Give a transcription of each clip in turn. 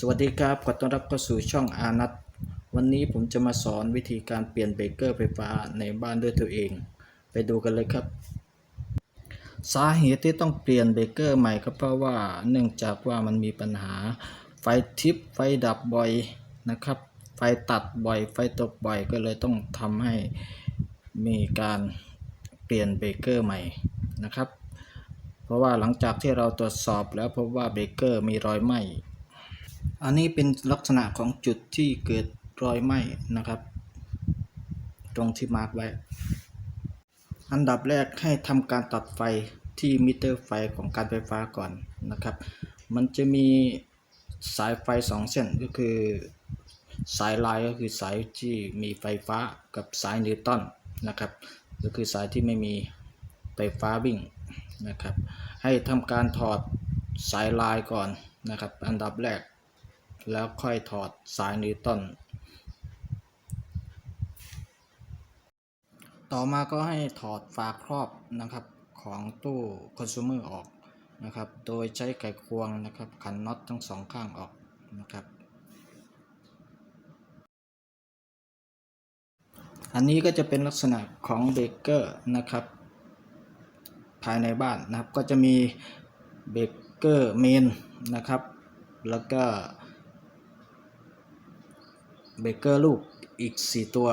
สวัสดีครับ ขอต้อนรับเข้าสู่ช่องอานัทวันนี้ผมจะมาสอนวิธีการเปลี่ยนเบรกเกอร์ไฟฟ้าในบ้านด้วยตัวเอง ไปดูกันเลยครับ สาเหตุที่ต้องเปลี่ยนเบรกเกอร์ใหม่ก็เพราะว่าเนื่องจากว่ามันมีปัญหา ไฟทิปไฟดับบ่อยนะครับ ไฟตัดบ่อย ไฟตกบ่อยก็เลยต้องทำให้มีการเปลี่ยนเบรกเกอร์ใหม่นะครับ เพราะว่าหลังจากที่เราตรวจสอบแล้วพบว่าเบรกเกอร์มีรอยไหม้ อันนี้เป็นลักษณะของจุดที่เกิดรอยไหม้นะครับ ตรงที่มาร์กไว้ อันดับแรกให้ทำการตัดไฟที่มิเตอร์ไฟของการไฟฟ้าก่อนนะครับ มันจะมีสายไฟสองเส้นก็คือสายลายก็คือสายที่มีไฟฟ้ากับสายนิวตันนะครับ ก็คือสายที่ไม่มีไฟฟ้าวิ่งนะครับ ให้ทำการถอดสายลายก่อนนะครับ อันดับแรก แล้วค่อยถอดสายนิวตันต่อมาก็ให้ถอดฝาครอบนะครับของตู้คอน sumer ออกนะครับ โดยใช้ไขควงนะครับขันน็อตทั้งสองข้างออกนะครับ อันนี้ก็จะเป็นลักษณะของเบรกเกอร์นะครับ ภายในบ้านนะครับก็จะมีเบรกเกอร์เมนนะครับ แล้วก็ เบเกอร์ลูกอีก 4 ตัว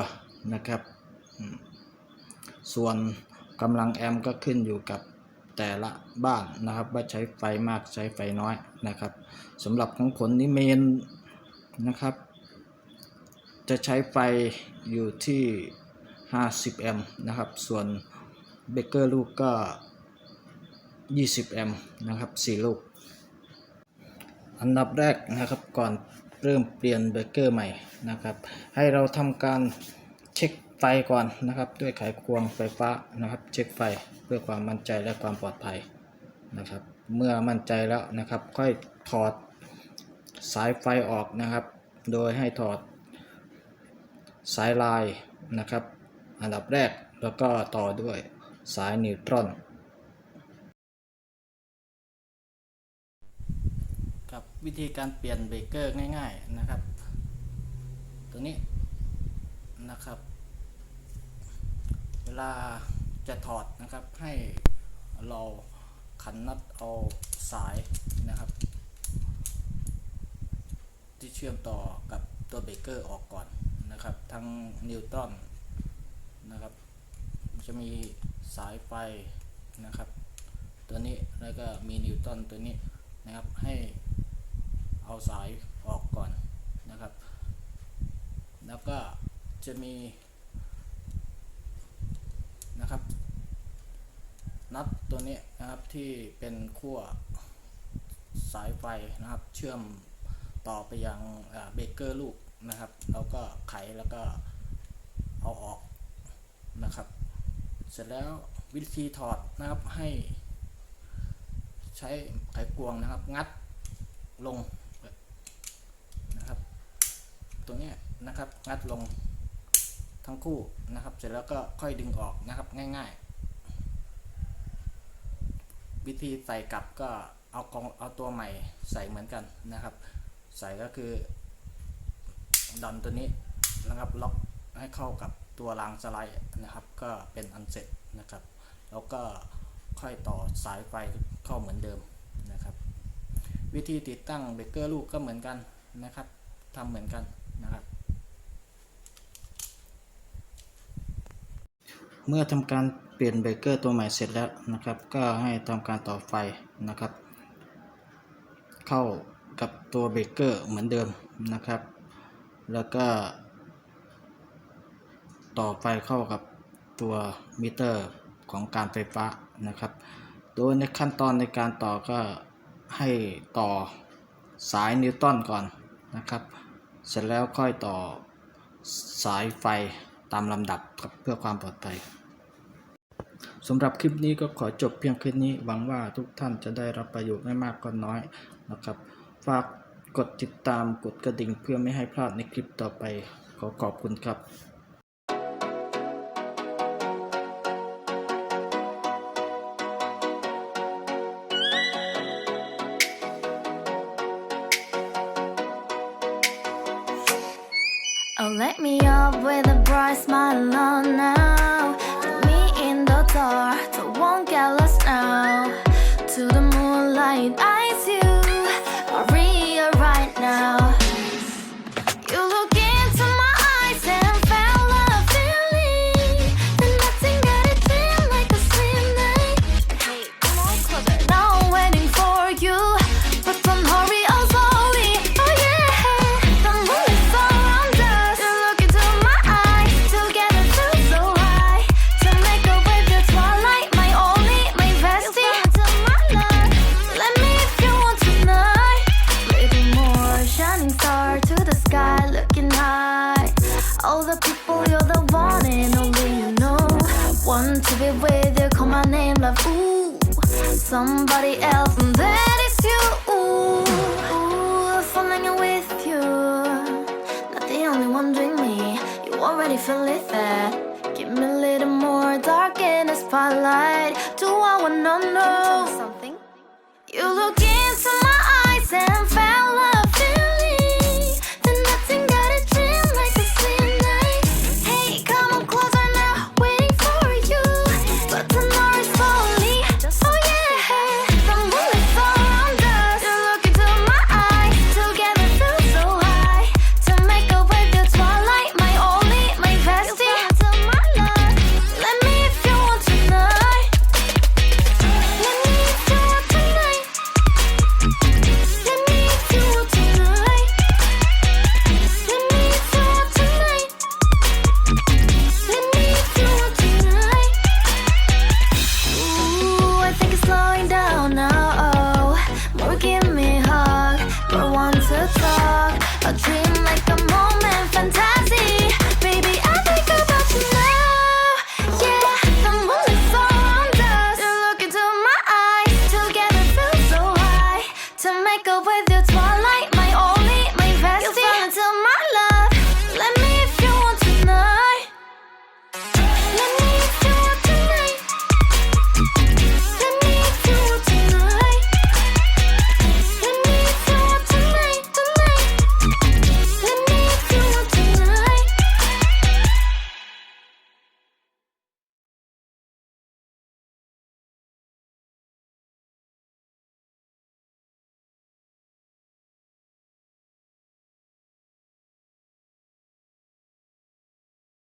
นะครับ ส่วนกำลังแอมป์ก็ขึ้นอยู่กับแต่ละบ้านนะครับว่าใช้ไฟมากใช้ไฟน้อยนะครับสำหรับของผลนี้เมนนะครับ จะใช้ไฟอยู่ที่ 50 แอมป์นะครับ ส่วนเบเกอร์ลูกก็ 20 แอมป์นะครับ 4 ลูก อันดับแรกนะครับก่อน เริ่มเปลี่ยนเบรกเกอร์ใหม่นะครับ ให้เราทำการเช็คไฟก่อนนะครับ ด้วยไขควงไฟฟ้านะครับ เช็คไฟเพื่อความมั่นใจและความปลอดภัยนะครับ เมื่อมั่นใจแล้วนะครับ ค่อยถอดสายไฟออกนะครับ โดยให้ถอดสายลายนะครับ อันดับแรกแล้วก็ต่อด้วยสายนิวตรอน กับ วิธีการเปลี่ยนเบรกเกอร์ง่าย ๆนะครับ ตัวนี้นะครับ เวลาจะถอดนะครับให้เราขันน็อตเอาสายนะครับ ที่เชื่อมต่อกับตัวเบรกเกอร์ออกก่อนนะครับ ทั้งนิวตรอนนะครับ จะมีสายไฟนะครับ ตัวนี้แล้วก็มีนิวตันตัวนี้นะครับให้ เอาสายออกก่อนนะครับ แล้วก็จะมีนะครับน็อตตัวนี้นะครับที่เป็นขั้วสายไฟนะครับ เชื่อมต่อไปยังเบเกอร์ลูกนะครับแล้วก็ไขแล้วก็เอาออกนะครับ เสร็จแล้ววิธีถอดนะครับให้ใช้ไขควงนะครับ งัดลง ตัวเนี้ยนะครับ งัดลงทั้งคู่นะครับ เสร็จแล้วก็ค่อยดึงออกนะครับง่าย ๆ วิธีใส่กลับก็เอากองเอาตัวใหม่ใส่เหมือนกันนะครับ ใส่ก็คือดันตัวนี้นะครับล็อกให้เข้ากับตัวรางสไลด์นะครับ ก็เป็นอันเสร็จนะครับ แล้วก็ค่อยต่อสายไฟเข้าเหมือนเดิมนะครับ วิธีติดตั้งเบรกเกอร์ลูกก็เหมือนกันนะครับทำเหมือนกันนะครับ เมื่อทำการเปลี่ยนเบรกเกอร์ตัวใหม่เสร็จแล้วนะครับ ก็ให้ทำการต่อไฟนะครับ เข้ากับตัวเบรกเกอร์เหมือนเดิมนะครับ แล้วก็ ต่อไฟเข้ากับตัวมิเตอร์ของการไฟฟ้านะครับ โดยในขั้นตอนในการต่อก็ให้ต่อสายนิวตันก่อนนะครับ เสร็จแล้วค่อยต่อสายไฟ ตามลำดับครับเพื่อความปลอดภัยสำหรับคลิปนี้ก็ขอจบเพียงแค่นี้หวังว่าทุกท่านจะได้รับประโยชน์ไม่มากก็น้อยนะครับ ฝากกดติดตามกดกระดิ่งเพื่อไม่ให้พลาดในคลิปต่อไป ขอขอบคุณครับ Oh, light me up with a bright smile oh, on now. Put me in the dark, so won't get lost now. To the moonlight, eyes All the people, you're the one and only you know. Want to be with you, call my name, love. Ooh, somebody else, and that is you. Ooh, ooh, falling with you. Not the only one doing me. You already feel it there. Give me a little more dark in the spotlight. Do I wanna know?